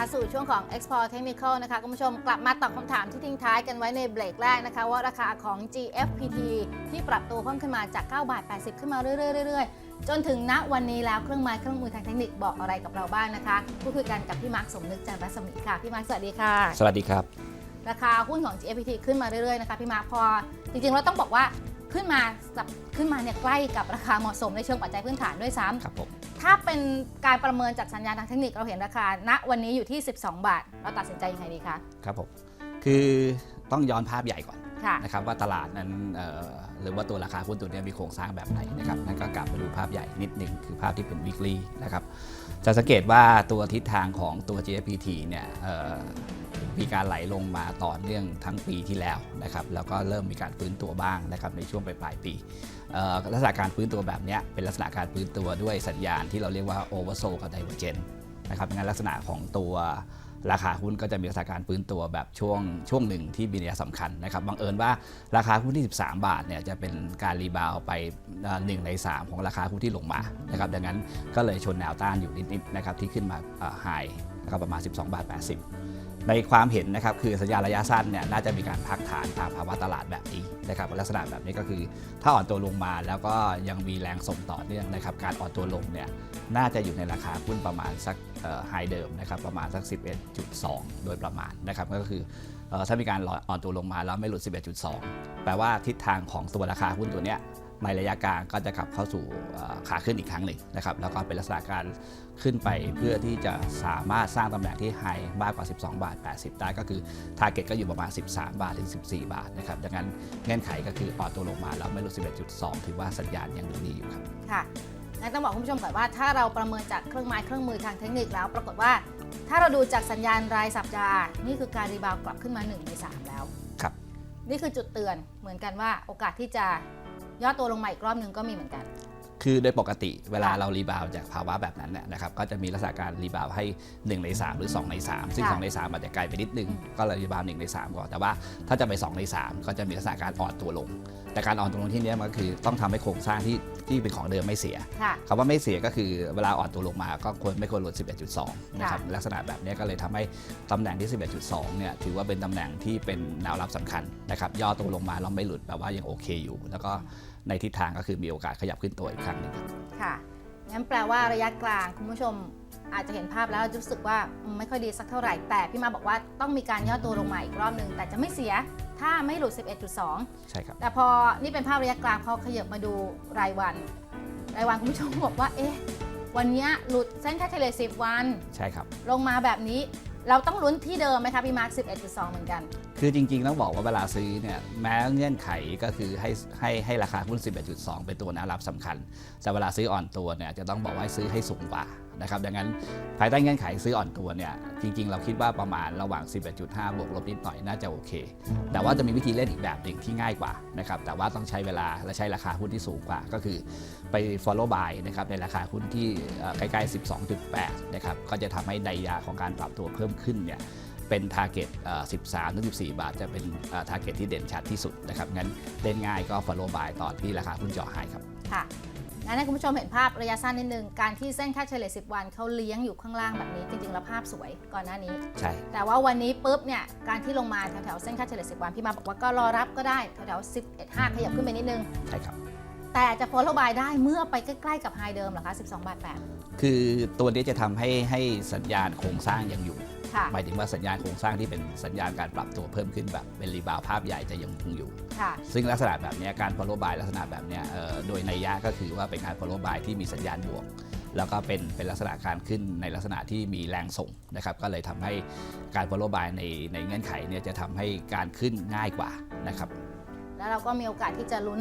มาสู่ช่วงของ Export Technical นะคะคุณผู้ชมกลับมาตอบคำถามที่ทิ้งท้ายกันไว้ในเบรกแรกนะคะ ว่าราคาของ GFPT ที่ปรับตัวเพิ่มขึ้นมาจาก 9 บาท 80 ขึ้นมาเรื่อยๆเรื่อยๆจนถึงณวันนี้แล้วเครื่องไม้เครื่องมือทางเทคนิคบอกอะไรกับเราบ้างนะคะพูดคุยกันกับพี่มาร์คสมนึกจันทร์รัศมีค่ะพี่มาร์คสวัสดีค่ะ สวัสดีครับ ราคาหุ้นของ GFPT ขึ้นมาเรื่อยๆนะคะพี่มาร์คพอจริงๆเราต้องบอกว่า ขึ้นมาสับขึ้นมาเนี่ยใกล้กับราคาเหมาะสมในเชิงปัจจัยพื้นฐานด้วยซ้ำครับผมถ้าเป็นการประเมินจากสัญญาณทางเทคนิคเราเห็นราคาณวันนี้อยู่ที่ 12 บาท เราตัดสินใจยังไงดีคะครับผมคือต้องย้อนภาพใหญ่ก่อนค่ะนะครับว่าตลาดนั้นเอ่อหรือว่าตัวราคาหุ้นตัวเนี้ยมีโครงสร้างแบบไหนนะครับนั่นก็กลับมาดูภาพใหญ่นิดหนึ่งคือภาพที่เป็น weekly นะครับจะสังเกตว่าตัวทิศทางของตัว GFPT เนี่ยเอ่อ มีการไหลลงมาต่อเนื่องทั้งปีที่แล้วนะครับแล้วก็เริ่มมีการฟื้นตัวบ้างนะครับในช่วงปลายปีลักษณะการฟื้นตัวแบบนี้เป็นลักษณะการฟื้นตัวด้วยสัญญาณที่เราเรียกว่า oversold กับ divergent นะครับงั้นลักษณะของตัวราคาหุ้นก็จะมีลักษณะการฟื้นตัวแบบช่วงช่วงหนึ่งที่มีนัยสำคัญนะครับบังเอิญว่าราคาหุ้นที่ 13 บาทเนี่ยจะเป็นการรีบาวไปหนึ่งใน 3 ของราคาหุ้นที่ลงมานะครับดังนั้นก็เลยชนแนวต้านอยู่นิดๆนะครับที่ขึ้นมาไฮนะครับประมาณ 12 บาท 80 ในความเห็นนะครับคือสัญญาระยะสั้นเนี่ยน่าจะมีการพักฐานตามภาวะตลาดแบบนี้นะครับลักษณะแบบนี้ก็คือ ถ้าอ่อนตัวลงมาแล้วก็ยังมีแรงส่งต่อเนื่องนะครับการอ่อนตัวลงเนี่ยน่าจะอยู่ในราคาหุ้นประมาณสักไฮเดิมนะครับประมาณสัก 11.2 โดยประมาณนะครับก็คือถ้ามีการอ่อนตัวลงมาแล้วไม่หลุด 11.2 แปลว่าทิศทางของตัวราคาหุ้นตัวเนี้ย ในระยะกลางก็จะกลับเข้าสู่เอ่อขาขึ้นอีกครั้งหนึ่งนะครับแล้วก็เป็นลักษณะการขึ้นไปเพื่อที่จะสามารถสร้างตำแหน่งที่ไฮมากกว่า 12 บาท 80 ได้ก็คือทาร์เก็ตก็อยู่ประมาณ 13 บาทถึง 14 บาทนะครับดังนั้นเงื่อนไขก็คืออ่อนตัวลงมาแล้วไม่ลด11.2 ถือว่าสัญญาณยังดูดีอยู่ครับค่ะงั้นต้องบอกคุณผู้ชมก่อนว่าถ้าเราประเมินจากเครื่องไม้เครื่องมือทางเทคนิคแล้ว ปรากฏว่าถ้าเราดูจากสัญญาณรายสัปดาห์ นี่คือการรีบาวด์กลับขึ้นมา1ใน3แล้วครับ นี่คือจุดเตือนเหมือนกันว่าโอกาสที่จะ ย่อตัวลงมาอีกรอบนึงก็มีเหมือนกัน คือโดยปกติเวลาค่ะเรารีบาวด์จากภาวะแบบนั้นเนี่ยนะครับก็จะมีลักษณะการรีบาวด์ให้ 1 ใน 3 หรือ 2 ใน 3 ซึ่งค่ะ2ใน 3 อาจจะไกลไปนิดนึง ก็เลยรีบาวด์1ใน 3 ก่อน แต่ว่าถ้าจะไป 2 ใน 3 ก็จะมีลักษณะการอ่อนตัวลง แต่การอ่อนตัวลงที่เนี้ยมันก็คือต้องทำให้โครงสร้างที่ที่เป็นของเดิมไม่เสียค่ะคำว่าไม่เสียก็คือเวลาอ่อนตัวลงมาก็ควรไม่ควรหลุด 11.2 นะครับค่ะลักษณะแบบเนี้ยก็เลยทำให้ตำแหน่งที่ 11.2 เนี่ยถือว่าเป็นตำแหน่งที่เป็นแนวรับสำคัญนะครับย่อตัวลงมาเราไม่หลุดแปลว่ายังโอเคอยู่ แล้วก็ในทิศทางก็คือมีโอกาสขยับขึ้นตัวอีกครั้งหนึ่งครับค่ะงั้นแปลว่าระยะกลางคุณผู้ชมอาจจะเห็นภาพแล้วรู้สึกว่าอืมไม่ค่อยดีสักเท่าไหร่แต่พี่มาบอกว่าต้องมีการย่อตัวลงมาอีกรอบหนึ่งแต่จะไม่เสียถ้าไม่หลุด 11.2 ใช่ครับ แต่พอนี่เป็นภาพระยะกลางพอขยับมาดูรายวัน รายวันคุณผู้ชมบอกว่า เอ๊ะ วันเนี้ยหลุดเส้นค่าเฉลี่ย10 วัน ใช่ครับ ลงมาแบบนี้เราต้องลุ้นที่เดิมไหมคะพี่มาร์ค11.2 เหมือนกัน คือจริงๆ ต้องบอกว่าเวลาซื้อเนี่ยแม้เงื่อนไขก็คือให้ให้ให้ราคาหุ้น 11.2 เป็นตัวแนวรับสำคัญ แต่เวลาซื้ออ่อนตัวเนี่ยจะต้องบอกว่าซื้อให้สูงกว่านะครับดังนั้นภายใต้เงื่อนไขซื้ออ่อนตัวเนี่ยจริงๆ เราคิดว่าประมาณระหว่าง 11.5 บวกลบนิดหน่อยน่าจะโอเค แต่ว่าจะมีวิธีเล่นอีกแบบหนึ่งที่ง่ายกว่านะครับแต่ว่าต้องใช้เวลาและใช้ราคาหุ้นที่สูงกว่า ก็คือไป follow buy นะครับในราคาหุ้นที่ใกล้ๆ 12.8 นะครับก็จะทำให้ไดยาของการปรับตัวเพิ่มขึ้นเนี่ย เป็น target เอ่อ13ถึง14 บาท จะเป็นเอ่อ target ที่เด่นชัดที่สุดนะครับ งั้นเล่นง่ายก็ follow buy ตอนที่ราคาหุ้นเจาะไฮครับ ค่ะงั้นให้คุณผู้ชมเห็นภาพระยะสั้นนิดนึง การที่เส้นค่าเฉลี่ย 10 วันเขาเลี้ยงอยู่ข้างล่างแบบนี้ จริงๆ แล้วภาพสวยก่อนหน้านี้ ใช่ แต่ว่าวันนี้ปุ๊บเนี่ย การที่ลงมาแถวๆเส้นค่าเฉลี่ย 10 วัน พี่มาบอกว่าก็รอรับก็ได้แถวๆ11.5ขยับขึ้นไปนิดนึง ใช่ครับ แต่จะ follow buy ได้เมื่อไปใกล้ๆกับไฮเดิมเหรอคะ 12บาทคือตัวนี้จะทำให้ให้สัญญาณโครงสร้างยังอยู่8 ค่ะหมายถึงว่าสัญญาณโครงสร้างที่เป็นสัญญาณการปรับตัวเพิ่มขึ้นแบบเป็นรีบาวภาพใหญ่จะยังคงอยู่ ค่ะ ซึ่งลักษณะแบบเนี้ยการ follow buy ลักษณะแบบเนี้ยเอ่อโดยนัยยะก็คือว่าเป็นการ follow buy ที่มีสัญญาณบวก แล้วก็เป็นเป็นลักษณะการขึ้นในลักษณะที่มีแรงส่งนะครับก็เลยทำให้การ follow buy ในในเงื่อนไขเนี่ยจะทำให้การขึ้นง่ายกว่านะครับแล้วเราก็มีโอกาสที่จะลุ้น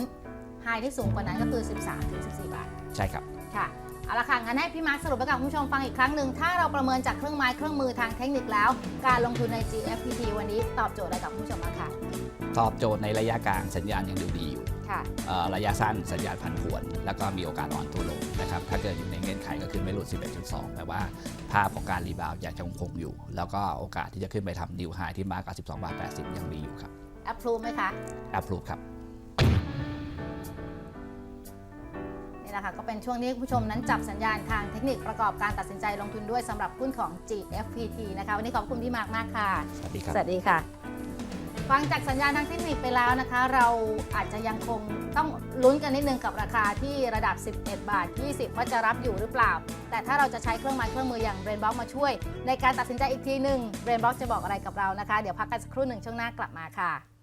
ไฮที่สูงกว่านั้นก็คือ 13-14 บาท ใช่ครับค่ะ เอาละค่ะงั้นให้พี่มาร์คสรุปให้กับคุณผู้ชมฟังอีกครั้งหนึ่งถ้าเราประเมินจากเครื่องไม้เครื่องมือทางเทคนิคแล้ว การลงทุนใน GFPT วันนี้ตอบโจทย์อะไรกับคุณผู้ชมบ้างคะตอบโจทย์ในระยะกลางสัญญาณยังดูดีอยู่ค่ะเอ่อระยะสั้นสัญญาณผันผวน แล้วก็มีโอกาสอ่อนตัวลงนะครับถ้าเกิดอยู่ในเงื่อนไขก็คือไม่หลุด 11.2แต่ว่าภาพของการรีบาวด์ยังคงคงอยู่ แล้วก็โอกาสที่จะขึ้นไปทำนิวไฮที่มากกว่า12บาท80 ยังมีอยู่ครับ approve ไหมคะ approve ครับ นนี่แหละค่ะก็เป็นช่วงที่คุณผู้ชมนั้นจับสัญญาณทางเทคนิคประกอบการตัดสินใจลงทุนด้วยสำหรับหุ้นของ GFPT นะคะ วันนี้ขอบคุณพี่มาร์กมากค่ะ สวัสดีครับ สวัสดีค่ะ ฟังจากสัญญาณทางเทคนิคไปแล้วนะคะ เราอาจจะยังคงต้องลุ้นกันนิดนึงกับราคาที่ระดับ 11 บาท 20 ว่าจะรับอยู่หรือเปล่า แต่ถ้าเราจะใช้เครื่องไม้เครื่องมืออย่าง r a i n b o x มาช่วย ในการตัดสินใจอีกทีหนึ่ง r a i n b o x จะบอกอะไรกับเรานะคะ เดี๋ยวพักกันสักครู่หนึ่งช่วงหน้ากลับมาค่ะ